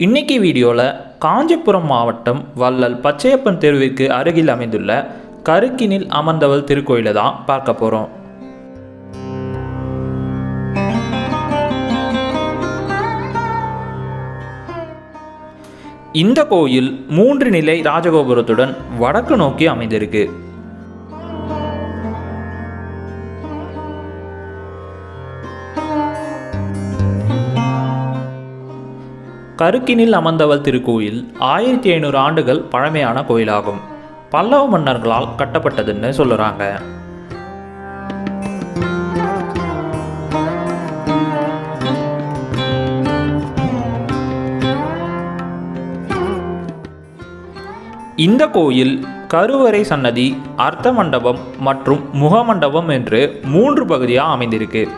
இன்னைக்கு வீடியோவில் காஞ்சிபுரம் மாவட்டம் வள்ளல் பச்சையப்பன் தெருவிற்கு அருகில் அமைந்துள்ள கருக்கினில் அமர்ந்தவள் திருக்கோயிலை தான் பார்க்க போகிறோம் இந்த கோயில் மூன்று நிலை ராஜகோபுரத்துடன் வடக்கு நோக்கி அமைந்திருக்கு. கருக்கினில் அமர்ந்தவள் திருக்கோயில் ஆயிரத்தி ஐநூறு ஆண்டுகள் பழமையான கோயிலாகும். பல்லவ மன்னர்களால் கட்டப்பட்டதுன்னு சொல்லுறாங்க. இந்த கோயில் கருவறை சன்னதி அர்த்த மண்டபம் மற்றும் முகமண்டபம் என்று மூன்று பகுதியாக அமைந்திருக்கு.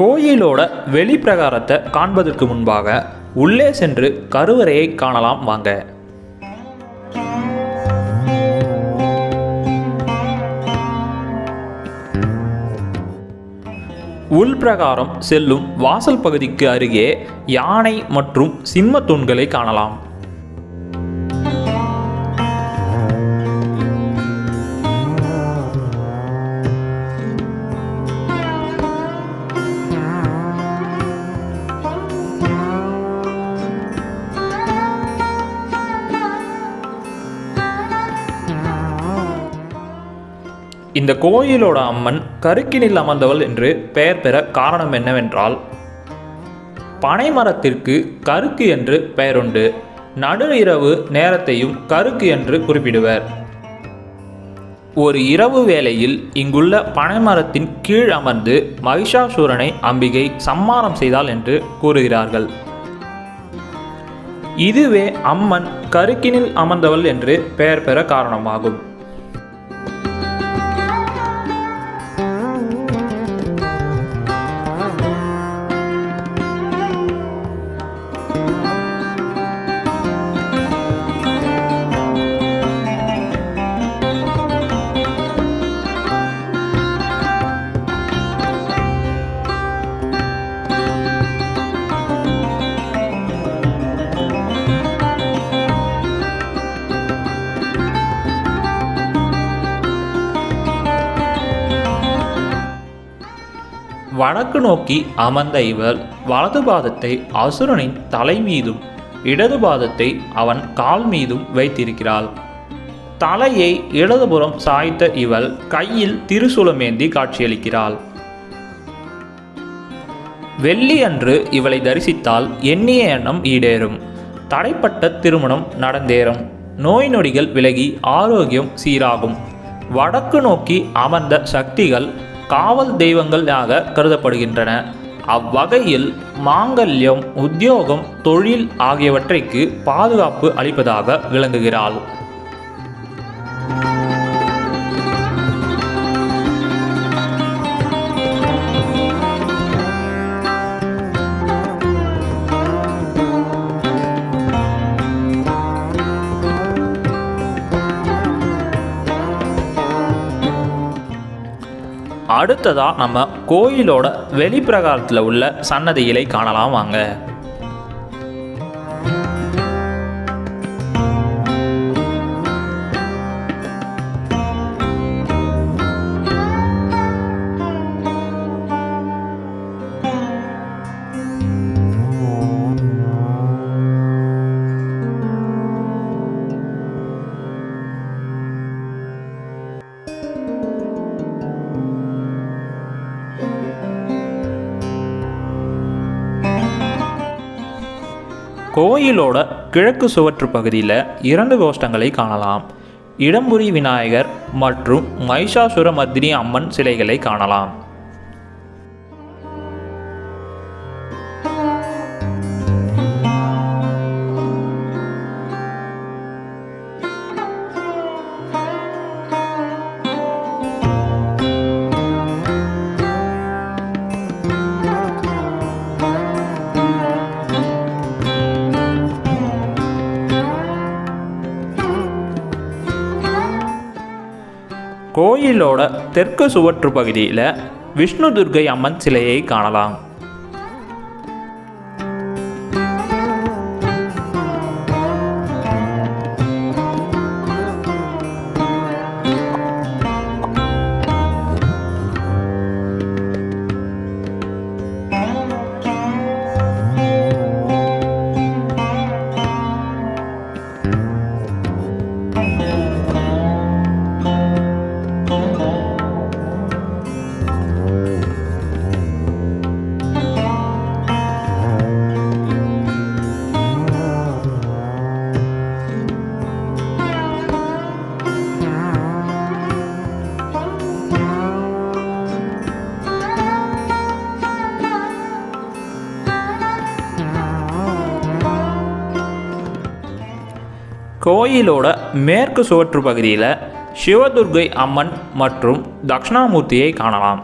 கோயிலோட வெளிப்பிரகாரத்தை காண்பதற்கு முன்பாக உள்ளே சென்று கருவறையை காணலாம் வாங்க. உள்பிரகாரம் செல்லும் வாசல் பகுதிக்கு அருகே யானை மற்றும் சிம்ம தூண்களை காணலாம். இந்த கோயிலோட அம்மன் கருக்கினில் அமர்ந்தவள் என்று பெயர் பெற காரணம் என்னவென்றால் பனைமரத்திற்கு கருக்கு என்று பெயருண்டு நடு இரவு நேரத்தையும் கருக்கு என்று குறிப்பிடுவர். ஒரு இரவு வேளையில் இங்குள்ள பனைமரத்தின் கீழ் அமர்ந்து மகிஷாசூரனை அம்பிகை சம்மாரம் செய்தாள் என்று கூறுகிறார்கள். இதுவே அம்மன் கருக்கினில் அமர்ந்தவள் என்று பெயர் பெற காரணமாகும். வடக்கு நோக்கி அமர்ந்த இவள் வலது பாதத்தை அசுரனின் தலை மீதும் இடது பாதத்தை அவன் கால் மீதும் வைத்திருக்கிறாள். தலையை இடதுபுறம் சாய்த்த இவள் கையில் திருசுலமேந்தி காட்சியளிக்கிறாள். வெள்ளி அன்று இவளை தரிசித்தால் எண்ணிய எண்ணம் ஈடேறும். தடைப்பட்ட திருமணம் நடந்தேறும். நோய் நொடிகள் விலகி ஆரோக்கியம் சீராகும். வடக்கு நோக்கி அமர்ந்த சக்திகள் காவல் தெய்வங்களாக கருதப்படுகின்றன. அவ்வகையில் மாங்கல்யம் உத்தியோகம் தொழில் ஆகியவற்றைக்கு பாதுகாப்பு அளிப்பதாக விளங்குகிறாள். அடுத்ததாக நம்ம கோயிலோட வெளிப்பிரகாரத்தில் உள்ள சன்னதிகளை காணலாம் வாங்க. கோயிலோட கிழக்கு சுவற்று பகுதியில் இரண்டு கோஷ்டங்களை காணலாம். இடம்புரி விநாயகர் மற்றும் மைஷாசுர மர்தினி அம்மன் சிலைகளை காணலாம். கோயிலோட தெற்கு சுவற்று பகுதியில் விஷ்ணு துர்க்கை அம்மன் சிலையை காணலாம். கோயிலோட மேற்கு சுவற்று பகுதியில் சிவதுர்கை அம்மன் மற்றும் தக்ஷணாமூர்த்தியை காணலாம்.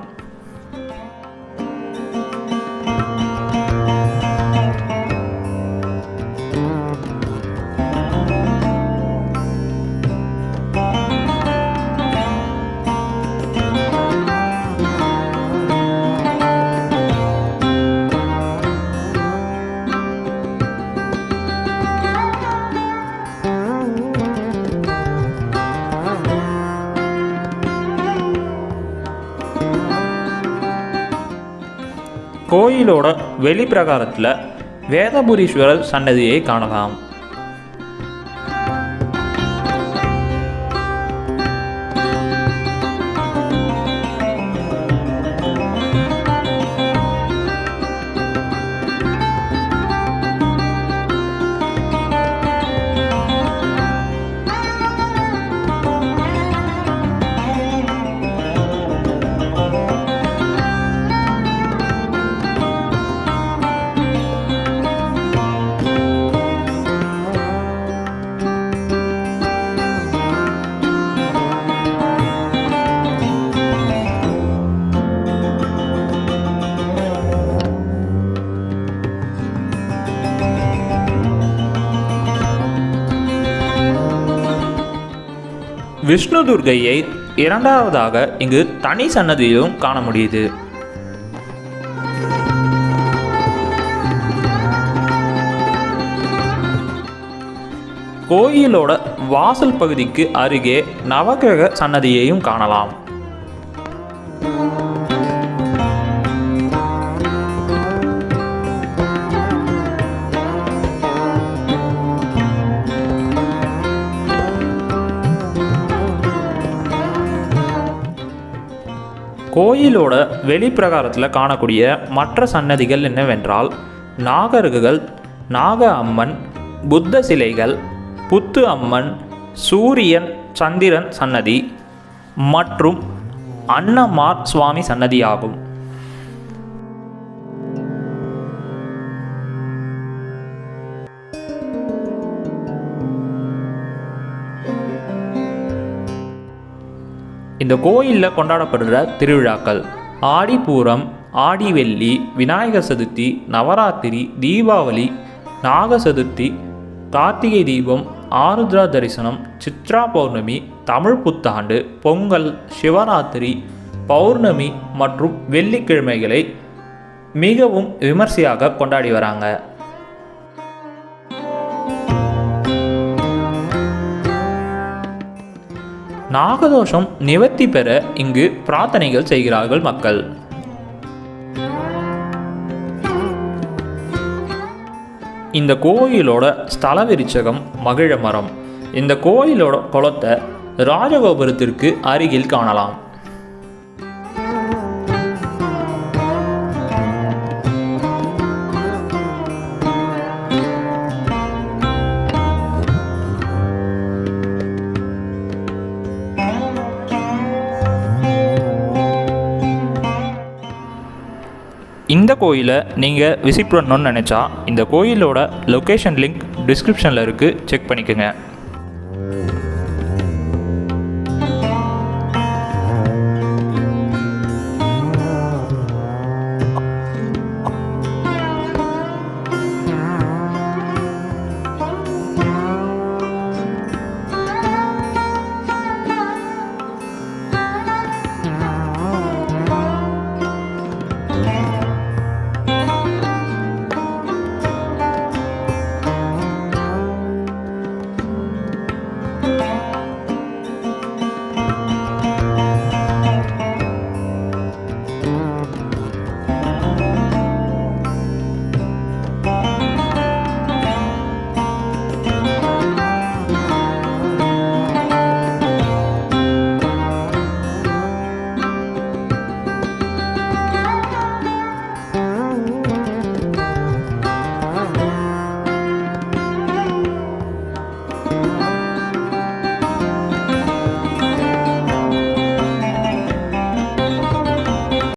கோயிலோட வெளிப்பிரகாரத்தில் வேதபுரீஸ்வரர் சன்னதியை காணலாம். விஷ்ணு துர்க்கையை இரண்டாவதாக இங்கு தனி சன்னதியிலும் காண முடியுது. கோயிலோட வாசல் பகுதிக்கு அருகே நவகிரக சன்னதியையும் காணலாம். கோயிலோட வெளிப்பிரகாரத்தில் காணக்கூடிய மற்ற சன்னதிகள் என்னவென்றால் நாகர்கள் நாக அம்மன் புத்த சிலைகள் புத்து அம்மன் சூரியன் சந்திரன் சன்னதி மற்றும் அன்னமார் சுவாமி சன்னதியாகும். இந்த கோயிலில் கொண்டாடப்படுற திருவிழாக்கள். ஆடிப்பூரம் ஆடி வெள்ளி விநாயகர் சதுர்த்தி நவராத்திரி தீபாவளி நாக சதுர்த்தி கார்த்திகை தீபம் ஆருத்ரா தரிசனம் சித்ரா பௌர்ணமி தமிழ் புத்தாண்டு பொங்கல் சிவராத்திரி பௌர்ணமி மற்றும் வெள்ளிக்கிழமைகளை மிகவும் விமர்சையாக கொண்டாடி வராங்க. நாகதோஷம் நிவர்த்தி பெற இங்கு பிரார்த்தனைகள் செய்கிறார்கள் மக்கள். இந்த கோயிலோட ஸ்தல விருச்சகம் மகிழ மரம். இந்த கோயிலோட குளத்தை ராஜகோபுரத்திற்கு அருகில் காணலாம். இந்த கோயிலை நீங்கள் விசிட் பண்ணணும்னு நினச்சா இந்த கோயிலோட லொக்கேஷன் லிங்க் டிஸ்கிரிப்ஷனில் இருக்குது செக் பண்ணிக்கோங்க.